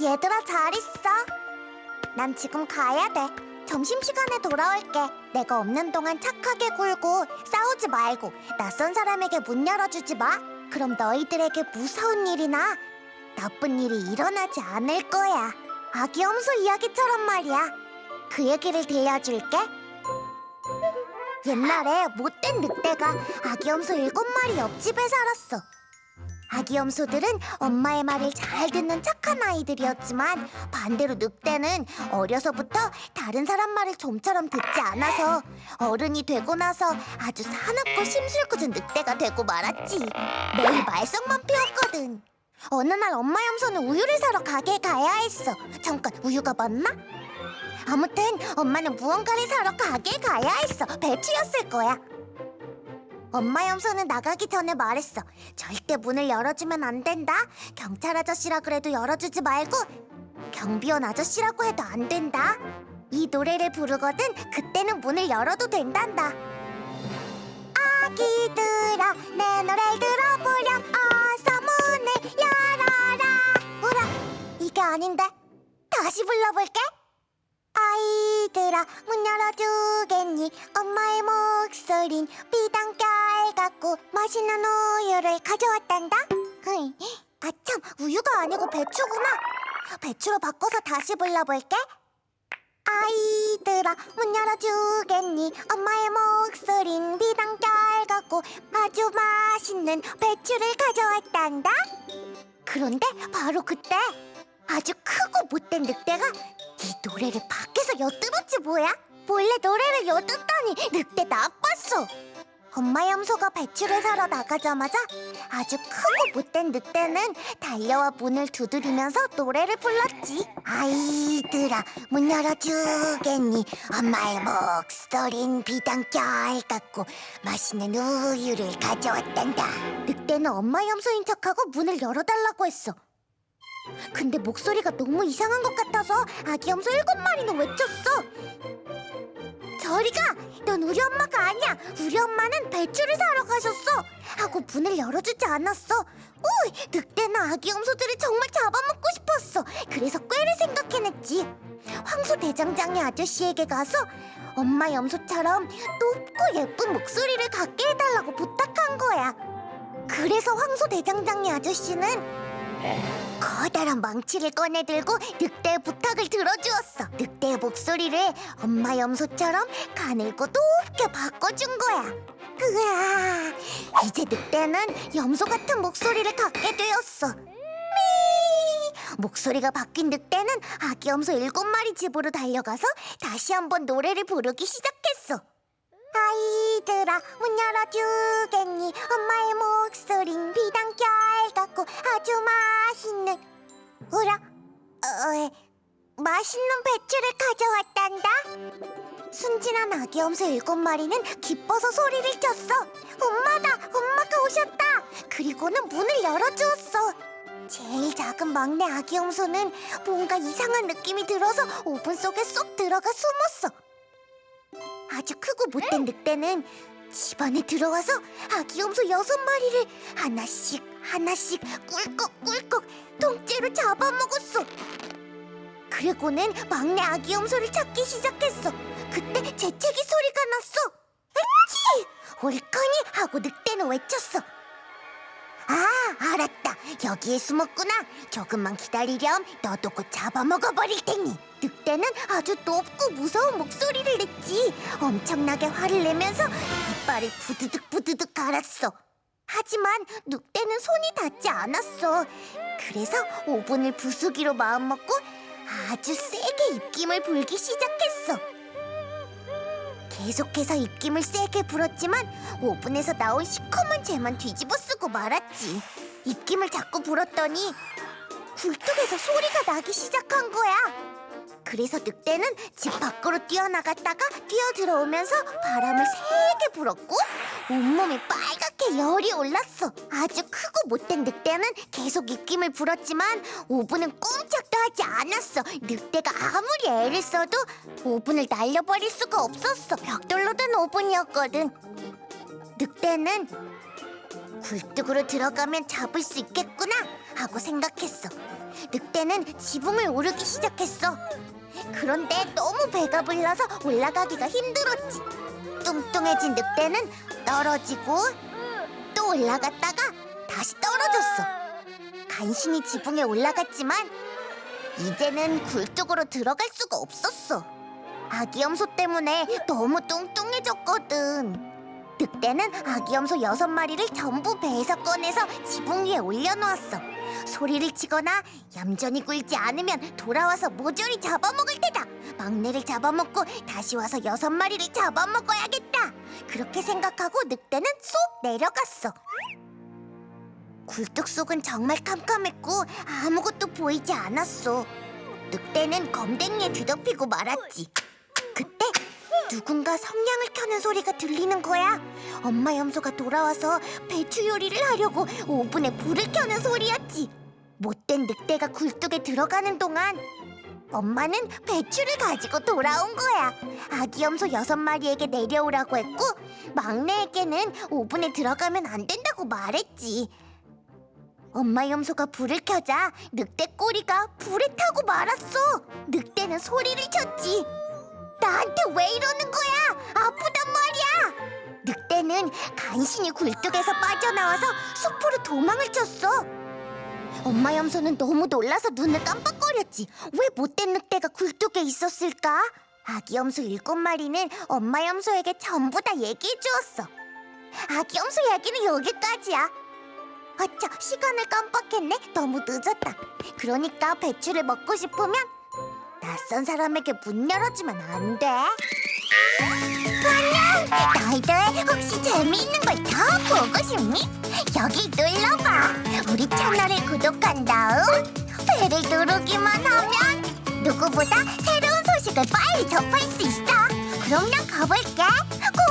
얘들아 잘 있어? 난 지금 가야 돼. 점심시간에 돌아올게. 내가 없는 동안 착하게 굴고 싸우지 말고 낯선 사람에게 문 열어주지 마. 그럼 너희들에게 무서운 일이나 나쁜 일이 일어나지 않을 거야. 아기 염소 이야기처럼 말이야. 그 얘기를 들려줄게. 옛날에 못된 늑대가 아기 염소 일곱 마리 옆집에 살았어. 아기 염소들은 엄마의 말을 잘 듣는 착한 아이들이었지만 반대로 늑대는 어려서부터 다른 사람 말을 좀처럼 듣지 않아서 어른이 되고 나서 아주 사납고 심술궂은 늑대가 되고 말았지. 매일 말썽만 피웠거든. 어느 날 엄마 염소는 우유를 사러 가게에 가야 했어. 잠깐 우유가 맞나? 아무튼 엄마는 무언가를 사러 가게에 가야 했어. 배추였을 거야. 엄마 염소는 나가기 전에 말했어. 절대 문을 열어주면 안 된다. 경찰 아저씨라 그래도 열어주지 말고 경비원 아저씨라고 해도 안 된다. 이 노래를 부르거든 그때는 문을 열어도 된단다. 아기들아 내 노래를 들어 다시 불러볼게. 아이들아 문 열어주겠니? 엄마의 목소린 비단결 같고 맛있는 우유를 가져왔단다. 으이, 아참 우유가 아니고 배추구나. 배추로 바꿔서 다시 불러볼게. 아이들아 문 열어주겠니? 엄마의 목소린 비단결 같고 아주 맛있는 배추를 가져왔단다. 그런데 바로 그때 아주 크고 못된 늑대가 이 노래를 밖에서 엿들었지 뭐야? 몰래 노래를 엿듣다니 늑대 나빴어. 엄마 염소가 배추를 사러 나가자마자 아주 크고 못된 늑대는 달려와 문을 두드리면서 노래를 불렀지. 아이들아 문 열어주겠니? 엄마의 목소린 비단결 같고 맛있는 우유를 가져왔단다. 늑대는 엄마 염소인 척하고 문을 열어달라고 했어. 근데 목소리가 너무 이상한 것 같아서 아기 염소 일곱 마리는 외쳤어. 저리가! 넌 우리 엄마가 아니야. 우리 엄마는 배추를 사러 가셨어. 하고 문을 열어주지 않았어. 오, 늑대는 아기 염소들을 정말 잡아먹고 싶었어. 그래서 꾀를 생각해냈지. 황소 대장장이 아저씨에게 가서 엄마 염소처럼 높고 예쁜 목소리를 갖게 해달라고 부탁한 거야. 그래서 황소 대장장이 아저씨는 커다란 망치를 꺼내들고 늑대의 부탁을 들어주었어. 늑대의 목소리를 엄마 염소처럼 가늘고 높게 바꿔준 거야. 으아, 이제 늑대는 염소 같은 목소리를 갖게 되었어. 미! 목소리가 바뀐 늑대는 아기 염소 일곱 마리 집으로 달려가서 다시 한번 노래를 부르기 시작했어. 아이들아 문 열어주겠니? 엄마의 목소린 비단결 같고 아주 맛있는. 어라 어, 맛있는 배추를 가져왔단다. 순진한 아기 염소 일곱 마리는 기뻐서 소리를 쳤어. 엄마다 엄마가 오셨다. 그리고는 문을 열어주었어. 제일 작은 막내 아기 염소는 뭔가 이상한 느낌이 들어서 오븐 속에 쏙 들어가 숨었어 아주 크고 못된 늑대는 집안에 들어와서 아기 염소 여섯 마리를 하나씩 하나씩 꿀꺽꿀꺽 통째로 잡아먹었어. 그리고는 막내 아기 염소를 찾기 시작했어. 그때 재채기 소리가 났어. 으치! 옳거니 하고 늑대는 외쳤어. 아, 알았다. 여기에 숨었구나. 조금만 기다리렴. 너도 곧 잡아먹어 버릴 테니. 늑대는 아주 높고 무서운 목소리를 냈지. 엄청나게 화를 내면서 이빨을 부드득 부드득 갈았어. 하지만 늑대는 손이 닿지 않았어. 그래서 오븐을 부수기로 마음먹고 아주 세게 입김을 불기 시작했어. 계속해서 입김을 세게 불었지만 오븐에서 나온 시커먼 재만 뒤집어 쓰고 말았지. 입김을 자꾸 불었더니 굴뚝에서 소리가 나기 시작한 거야. 그래서 늑대는 집 밖으로 뛰어나갔다가 뛰어 들어오면서 바람을 세게 불었고 온몸이 빨갛게 열이 올랐어. 아주 크고 못된 늑대는 계속 입김을 불었지만 오븐은 꼼짝도 하지 않았어. 늑대가 아무리 애를 써도 오븐을 날려버릴 수가 없었어. 벽돌로 된 오븐이었거든. 늑대는 굴뚝으로 들어가면 잡을 수 있겠구나 하고 생각했어. 늑대는 지붕을 오르기 시작했어. 그런데 너무 배가 불러서 올라가기가 힘들었지. 뚱뚱해진 늑대는 떨어지고 또 올라갔다가 다시 떨어졌어. 간신히 지붕에 올라갔지만 이제는 굴뚝으로 들어갈 수가 없었어. 아기 염소 때문에 너무 뚱뚱해졌거든. 늑대는 아기 염소 여섯 마리를 전부 배에서 꺼내서 지붕 위에 올려놓았어. 소리를 치거나 얌전히 굴지 않으면 돌아와서 모조리 잡아먹을 테다. 막내를 잡아먹고 다시 와서 여섯 마리를 잡아먹어야겠다. 그렇게 생각하고 늑대는 쏙 내려갔어. 굴뚝 속은 정말 캄캄했고 아무것도 보이지 않았어. 늑대는 검댕이에 뒤덮이고 말았지. 누군가 성냥을 켜는 소리가 들리는 거야. 엄마 염소가 돌아와서 배추 요리를 하려고 오븐에 불을 켜는 소리였지. 못된 늑대가 굴뚝에 들어가는 동안 엄마는 배추를 가지고 돌아온 거야. 아기 염소 여섯 마리에게 내려오라고 했고 막내에게는 오븐에 들어가면 안 된다고 말했지. 엄마 염소가 불을 켜자 늑대 꼬리가 불에 타고 말았어. 늑대는 소리를 쳤지. 나한테 왜 이러는 거야? 아프단 말이야. 늑대는 간신히 굴뚝에서 빠져나와서 숲으로 도망을 쳤어. 엄마 염소는 너무 놀라서 눈을 깜빡거렸지. 왜 못된 늑대가 굴뚝에 있었을까? 아기 염소 일곱 마리는 엄마 염소에게 전부 다 얘기해 주었어. 아기 염소 얘기는 여기까지야. 아차, 시간을 깜빡했네. 너무 늦었다. 그러니까 배추를 먹고 싶으면 낯선 사람에게 문 열어주면 안 돼. 안녕. 너희들 혹시 재미있는 걸 더 보고 싶니? 여기 눌러봐. 우리 채널을 구독한 다음 배를 누르기만 하면 누구보다 새로운 소식을 빨리 접할 수 있어. 그럼 난 가볼게. 고마워.